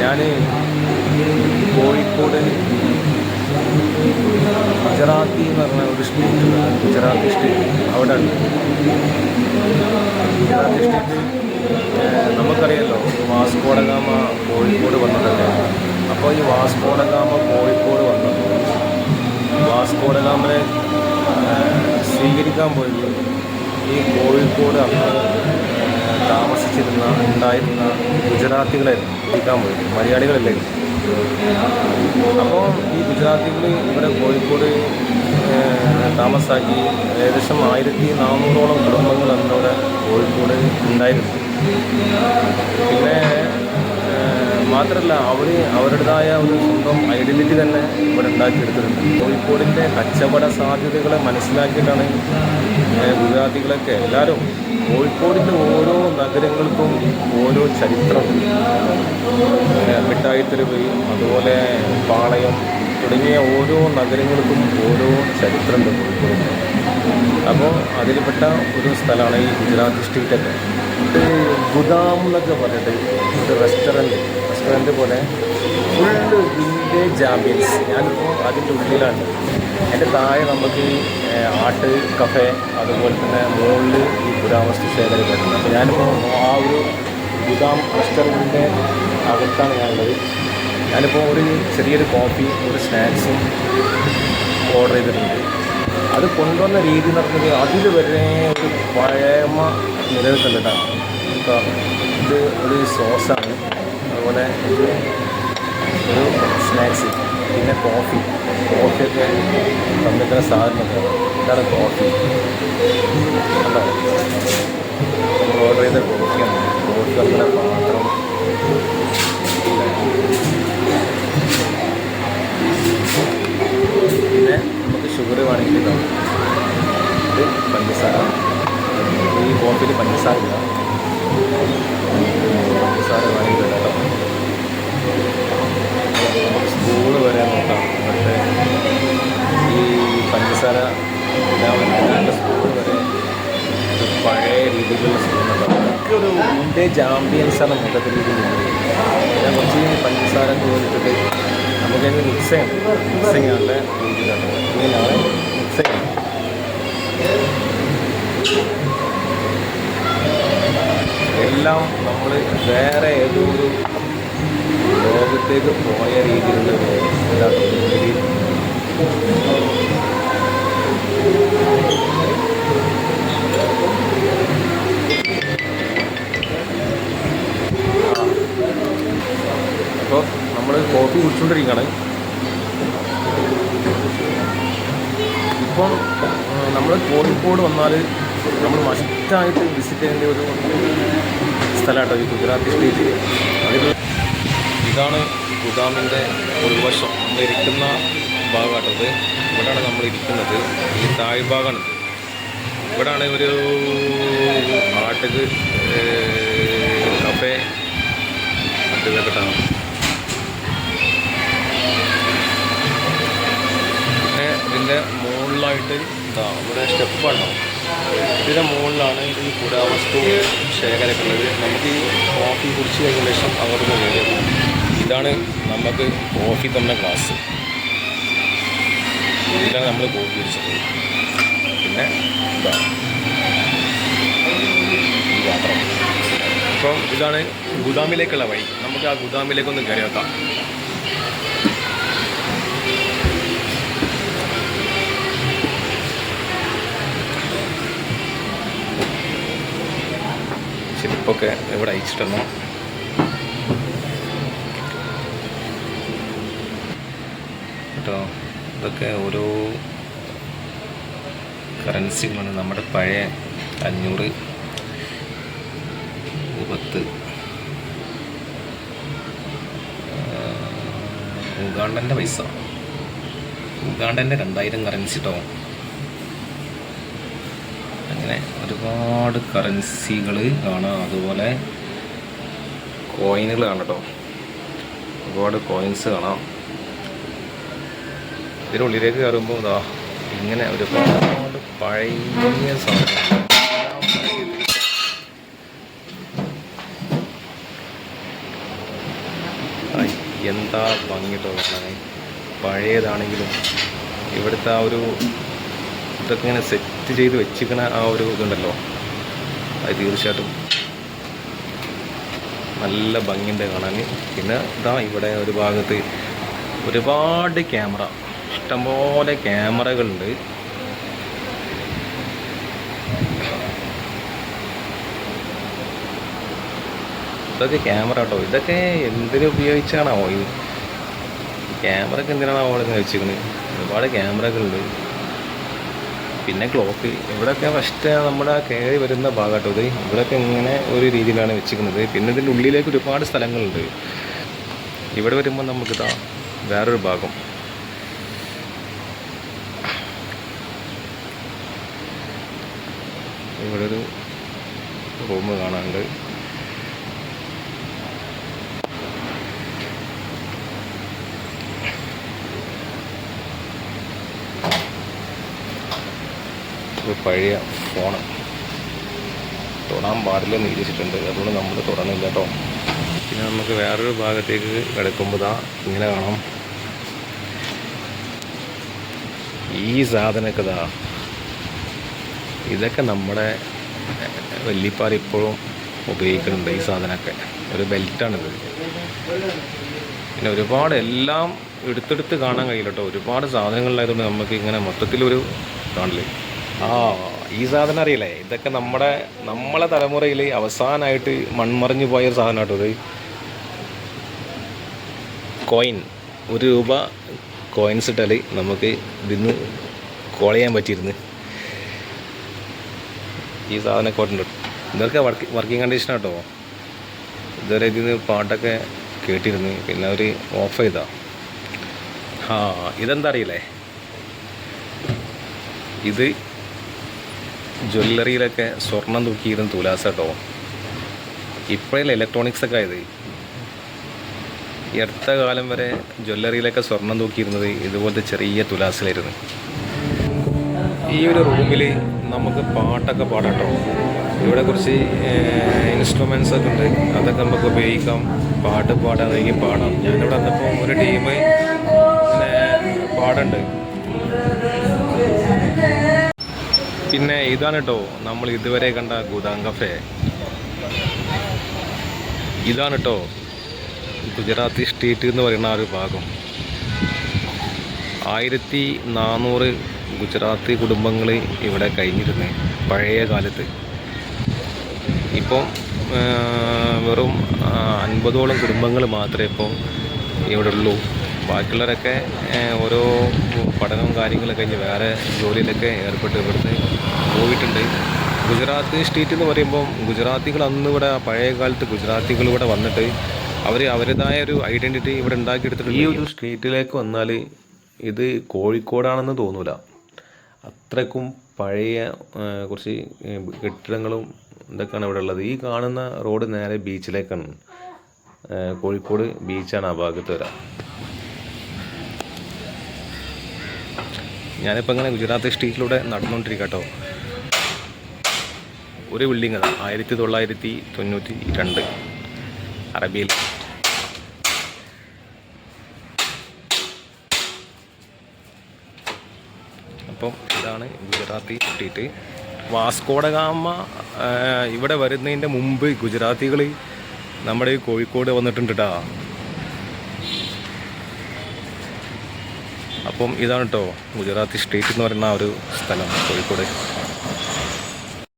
ഞാൻ കോഴിക്കോട് ഗുജറാത്തി എന്ന് പറഞ്ഞ ഒരു സ്റ്റേറ്റ് ഗുജറാത്തി സ്റ്റേറ്റ് അവിടെ ഉണ്ട് ഗുജറാത്തി സ്റ്റേറ്റ് നമുക്കറിയാലോ വാസ്കോഡഗാമ കോഴിക്കോട് വന്നതല്ലേ അപ്പോൾ ഈ വാസ്കോഡഗാമ കോഴിക്കോട് വന്നപ്പോൾ വാസ്കോഡഗാമനെ ഏഹ്, സ്വീകരിക്കാൻ പോയത് ഈ കോഴിക്കോട് ഏഹ്, താമസിച്ചിരുന്ന ഉണ്ടായിരുന്ന ഗുജറാത്തികളായിരുന്നു ജീവിക്കാൻ പോയത് മലയാളികളല്ലായിരുന്നു അപ്പോൾ ഈ ഗുജറാത്തികൾ ഇവിടെ കോഴിക്കോട് താമസാക്കി ഏകദേശം ആയിരത്തി നാനൂറോളം കുടുംബങ്ങൾ അന്നവിടെ കോഴിക്കോട് ഉണ്ടായിരുന്നു. പിന്നെ മാത്രമല്ല അവർ അവരുടേതായ ഒരു സ്വന്തം ഐഡന്റിറ്റി തന്നെ ഇവിടെ ഉണ്ടാക്കിയെടുത്തിട്ടുണ്ട്. കോഴിക്കോടിന്റെ കച്ചവട സാധ്യതകളെ മനസ്സിലാക്കിയിട്ടാണ് ഗുജറാത്തികളൊക്കെ എല്ലാവരും കോഴിക്കോടിന്റെ ഓരോ നഗരങ്ങൾക്കും ഓരോ ചരിത്രം മിഠായിത്തെരുവ് അതുപോലെ പാളയം തുടങ്ങിയ ഓരോ നഗരങ്ങൾക്കും ഓരോ ചരിത്രമുണ്ട് കോഴിക്കോടിന്റെ അപ്പോൾ അതിൽപ്പെട്ട ഒരു സ്ഥലമാണ് ഈ ഗുജറാത്ത് സ്ട്രീറ്റൊക്കെ ഇത് ഗുദാം എന്നൊക്കെ പറഞ്ഞിട്ട് ഒരു റെസ്റ്റോറന്റ് റെസ്റ്റോറന്റ് പോലെ ഫുള്ള് വിന്റേജ് ആംബിയൻസ് ഞാനിപ്പോൾ അതിന്റെ ഉള്ളിലാണ് എന്റെ താഴെ നമുക്ക് ആട്ട് കഫേ അതുപോലെ തന്നെ മുകളിൽ ഈ പുരാവസ്തു ശേഖരം വരുന്നത് അപ്പോൾ ഞാനിപ്പോൾ ആ ഒരു ഗുദാം റെസ്റ്റോറന്റിന്റെ അകത്താണ് ഞാനുള്ളത്. ഞാനിപ്പോൾ ഒരു ചെറിയൊരു കോഫി ഒരു സ്നാക്സും ഓർഡർ ചെയ്തിട്ടുണ്ട്. അത് കൊണ്ടുവന്ന രീതി പറഞ്ഞത് അതിൽ വരെ ഒരു പഴമ നിലനിൽക്കുന്നുണ്ടാണ് ഇപ്പോൾ ഇത് ഒരു സോസാണ്. അതുപോലെ ഇത് ഒരു സ്നാക്സ് പിന്നെ കോഫി. കോഫിയൊക്കെ തന്നിട്ടുള്ള സാധനമൊക്കെ ഇതാണ് കോഫി. കണ്ടോ? നമ്മൾ ഓർഡർ ചെയ്ത കോഫിയാണ്. കോഫി നമ്മുടെ പാത്രം ആംബിയൻസാണ് മൊത്തത്തിൽ രീതിയിൽ ഞാൻ കുറച്ച് പഞ്ചസാര കൊടുത്തിട്ട് നമുക്കതിന് മിക്സ് ചെയ്യണം മിക്സിങ് നല്ല രീതിയിലാണ് ഇങ്ങനെയാണ് മിക്സ് ചെയ്യണം എല്ലാം നമ്മൾ വേറെ ഏതോ ഒരു ലോകത്തേക്ക് പോയ രീതിയിലുള്ള ഒരു കോഴിക്കോട് വന്നാൽ നമ്മൾ മസ്റ്റായിട്ട് വിസിറ്റ് ചെയ്യേണ്ട ഒരു സ്ഥലമാട്ടോ ഈ ഗുജറാത്തി സ്റ്റേറ്റ് അതിൽ ഇതാണ് ഗുദാമിന്റെ ഉൾവശം. നമ്മൾ ഇരിക്കുന്ന ഭാഗമായിട്ടത് ഇവിടെയാണ് നമ്മൾ ഇരിക്കുന്നത്. ഈ താഴ്ഭാഗമാണ് ഇവിടെയാണ് ഒരു ആട്ടുക കഫേ അത് കേട്ടാണ് പിന്നെ ഇതിന്റെ മുകളിലായിട്ട് ഇവിടെ സ്റ്റെപ്പാണോ ഇതിന്റെ മുകളിലാണ് ഈ പുരാവസ്തു ശേഖരിക്കുന്നത്. ഉള്ളത് നമുക്ക് ഈ കോഫി കുടിച്ച് കഴിഞ്ഞ ശേഷം അങ്ങോട്ട് കയറിയത് ഇതാണ് നമുക്ക് കോഫി തന്ന ഗ്ലാസ് ഇതിലാണ് നമ്മൾ കോഫി കുടിച്ചത്. പിന്നെ ഇതാ. ഈ അപ്പം ഇതാണ് ഗുദാമിലേക്കുള്ള വഴി. നമുക്ക് ആ ഗുദാമിലേക്കൊന്ന് കയറി വെക്കാം ചെരുപ്പൊക്കെ എവിടെ അയച്ചിട്ടെന്നോ കേട്ടോ ഇതൊക്കെ ഓരോ കറൻസികളാണ് നമ്മുടെ പഴയ അഞ്ഞൂറ് പത്ത് ഉഗാണ്ടന്റെ പൈസ. ഉഗാണ്ടന്റെ രണ്ടായിരം കറൻസി കേട്ടോ അങ്ങനെ ഒരുപാട് കറൻസികൾ കാണാം. അതുപോലെ കോയിനുകൾ കാണാം കേട്ടോ ഒരുപാട് കോയിൻസ് കാണാം. ഇതിനുള്ളിലേക്ക് കയറുമ്പോൾ ഇതാ ഇങ്ങനെ ഒരുപാട് പഴയ സാധനം എന്താ ഭംഗിട്ടോ പഴയതാണെങ്കിലും ഇവിടുത്തെ ആ ഒരു ഇതൊക്കെ ഇങ്ങനെ സെറ്റ് ചെയ്ത് വെച്ചിരിക്കണ ആ ഒരു ഇതുണ്ടല്ലോ. അത് തീർച്ചയായിട്ടും നല്ല ഭംഗിയുണ്ട് കാണാൻ. പിന്നെ ഇതാ ഇവിടെ ഒരു ഭാഗത്ത് ഒരുപാട് ക്യാമറ. ഇഷ്ടംപോലെ ക്യാമറകളുണ്ട്. ഇതൊക്കെ ക്യാമറ കേട്ടോ. ഇതൊക്കെ എന്തിനു ഉപയോഗിച്ചാണാവോ ഈ ക്യാമറക്ക് എന്തിനാണാവോ അവിടെ ഇങ്ങനെ വെച്ചിരിക്കുന്നത് ഒരുപാട് ക്യാമറകളുണ്ട്. പിന്നെ ക്ലോക്ക് ഇവിടെയൊക്കെ ഫസ്റ്റ് നമ്മുടെ കയറി വരുന്ന ഭാഗമാട്ടോ ഇത്. ഇവിടെയൊക്കെ ഇങ്ങനെ ഒരു രീതിയിലാണ് വെച്ചിരിക്കുന്നത്. പിന്നെ ഇതിന്റെ ഉള്ളിലേക്ക് ഒരുപാട് സ്ഥലങ്ങളുണ്ട്. ഇവിടെ വരുമ്പോൾ നമുക്കിതാ വേറൊരു ഭാഗം. ഇവിടെ ഒരു റൂം കാണാനുണ്ട്. ഒരു പഴയ ഫോണ് തൊടാൻ പാടില്ലെന്ന് എഴുതിച്ചിട്ടുണ്ട് അതുകൊണ്ട് നമ്മൾ തൊടണില്ല കേട്ടോ പിന്നെ നമുക്ക് വേറൊരു ഭാഗത്തേക്ക് കിടക്കുമ്പോൾ ദാ ഇങ്ങനെ കാണാം. ഈ സാധനമൊക്കെ ദാ. ഇതൊക്കെ നമ്മുടെ വല്ലിപ്പാർ ഇപ്പോഴും ഉപയോഗിക്കുന്നുണ്ട് ഈ സാധനമൊക്കെ. ഒരു ബെൽറ്റാണിത് പിന്നെ ഒരുപാട് എല്ലാം എടുത്തെടുത്ത് കാണാൻ കഴിയില്ല കേട്ടോ ഒരുപാട് സാധനങ്ങളിലായതുകൊണ്ട് നമുക്ക് ഇങ്ങനെ മൊത്തത്തിലൊരു കാണില്ലേ ആ ഈ സാധനം അറിയില്ലേ? ഇതൊക്കെ നമ്മുടെ നമ്മളെ തലമുറയിൽ അവസാനമായിട്ട് മൺമറിഞ്ഞു പോയ ഒരു സാധനം കേട്ടോ ഇത്. കോയിൻ ഒരു രൂപ കോയിൻസ് ഇട്ടാൽ നമുക്ക് ഇതിന്ന് കോൾ ചെയ്യാൻ പറ്റിയിരുന്നു. ഈ സാധനമൊക്കെ ഉണ്ട് ഇതൊക്കെ വർക്ക് വർക്കിംഗ് കണ്ടീഷൻ കേട്ടോ ഇതുവരെ ഇതിന് പാട്ടൊക്കെ കേട്ടിരുന്നു. പിന്നെ അവർ ഓഫ് ചെയ്താ. ആ ഇതെന്താ അറിയില്ലേ? ഇത് ജ്വല്ലറിയിലൊക്കെ സ്വർണം തൂക്കിയിരുന്ന തുലാസ് കേട്ടോ. ഇപ്പോഴല്ലേ ഇലക്ട്രോണിക്സ് ഒക്കെ ആയത്? അടുത്ത കാലം വരെ ജ്വല്ലറിയിലൊക്കെ സ്വർണം തൂക്കിയിരുന്നത് ഇതുപോലത്തെ ചെറിയ തുലാസിലായിരുന്നു. ഈ ഒരു റൂമിൽ നമുക്ക് പാട്ടൊക്കെ പാടാട്ടോ ഇവിടെ കുറച്ച് ഇൻസ്ട്രുമെൻസ് ഒക്കെ ഉണ്ട്. അതൊക്കെ നമുക്ക് ഉപയോഗിക്കാം. പാട്ട് പാടാണെങ്കിൽ പാടാം. ഞാനിവിടെ വന്നപ്പോൾ ഒരു ടീം പാടുണ്ട് പിന്നെ ഇതാണ് കേട്ടോ നമ്മൾ ഇതുവരെ കണ്ട ഗുദാം കഫേ. ഇതാണ് കേട്ടോ ഗുജറാത്തി സ്ട്രീറ്റ് എന്ന് പറയുന്ന ആ ഒരു ഭാഗം. ആയിരത്തി നാനൂറ് ഗുജറാത്തി കുടുംബങ്ങൾ ഇവിടെ കഴിഞ്ഞിരുന്നു പഴയ കാലത്ത്. ഇപ്പം വെറും അൻപതോളം കുടുംബങ്ങൾ മാത്രമേ ഇപ്പോൾ ഇവിടെ ഉള്ളൂ ബാക്കിയുള്ളവരൊക്കെ ഓരോ പഠനവും കാര്യങ്ങളൊക്കെ കഴിഞ്ഞ് വേറെ ജോലിയിലൊക്കെ ഏർപ്പെട്ട് ഇവിടുന്ന് പോയിട്ടുണ്ട്. ഗുജറാത്ത് സ്റ്റേറ്റ് എന്ന് പറയുമ്പം ഗുജറാത്തികൾ അന്ന് ഇവിടെ പഴയ കാലത്ത് ഗുജറാത്തികൾ ഇവിടെ വന്നിട്ട് അവർ അവരുടേതായ ഒരു ഐഡന്റിറ്റി ഇവിടെ ഉണ്ടാക്കിയെടുത്തിട്ടുണ്ട്. ഈ ഒരു സ്റ്റേറ്റിലേക്ക് വന്നാൽ ഇത് കോഴിക്കോടാണെന്ന് തോന്നൂല. അത്രക്കും പഴയ കുറച്ച് കെട്ടിടങ്ങളും ഇതൊക്കെയാണ് ഇവിടെ ഉള്ളത്. ഈ കാണുന്ന റോഡ് നേരെ ബീച്ചിലേക്കാണ് കോഴിക്കോട് ബീച്ചാണ് ആ ഭാഗത്ത് വരാം. ഞാനിപ്പോൾ ഇങ്ങനെ ഗുജറാത്ത് സ്ട്രീറ്റിലൂടെ നടന്നുകൊണ്ടിരിക്കുക കേട്ടോ ഒരു ബിൽഡിംഗ് അതാണ് ആയിരത്തി തൊള്ളായിരത്തി തൊണ്ണൂറ്റി രണ്ട് അറബിയിൽ. അപ്പം ഇതാണ് ഗുജറാത്തി സ്ട്രീറ്റ് വാസ്കോഡഗാമ ഇവിടെ വരുന്നതിന്റെ മുമ്പ് ഗുജറാത്തികൾ നമ്മുടെ കോഴിക്കോട് വന്നിട്ടുണ്ട് കേട്ടോ അപ്പം ഇതാണ് കേട്ടോ ഗുജറാത്തി സ്റ്റേറ്റ് എന്ന് പറയുന്ന ആ ഒരു സ്ഥലം കോഴിക്കോട്.